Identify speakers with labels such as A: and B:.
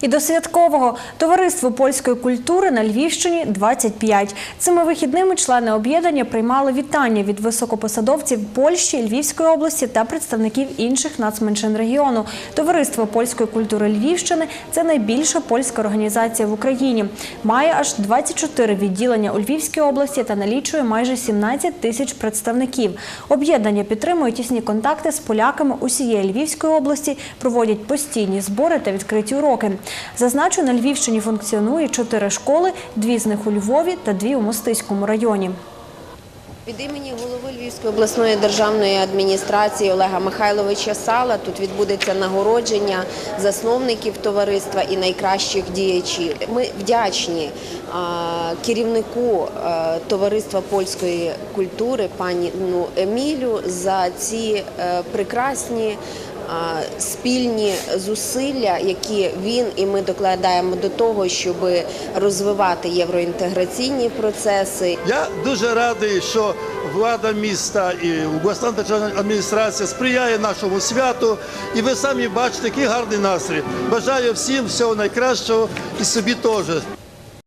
A: І до святкового товариство польської культури на Львівщині 25. Цими вихідними члени об'єднання приймали вітання від високопосадовців Польщі, Львівської області та представників інших нацменшин регіону. Товариство польської культури Львівщини це найбільша польська організація в Україні. Має аж 24 відділення у Львівській області та налічує майже 17 тисяч представників. Об'єднання підтримує тісні контакти з поляками усієї Львівської області, проводять постійні збори та відкриті уроки. Зазначу, на Львівщині функціонує чотири школи, дві з них у Львові та дві у Мостиському районі.
B: Від імені голови Львівської обласної державної адміністрації Олега Михайловича Сала тут відбудеться нагородження засновників товариства і найкращих діячів. Ми вдячні керівнику товариства польської культури пані ну, Емілю за ці е, прекрасні. Спільні зусилля, які він і ми докладаємо до того, щоб розвивати євроінтеграційні процеси
C: Я дуже радий, що влада міста і обласна державна адміністрація сприяє нашому святу. І ви самі бачите, який гарний настрій. Бажаю всім всього найкращого і собі теж.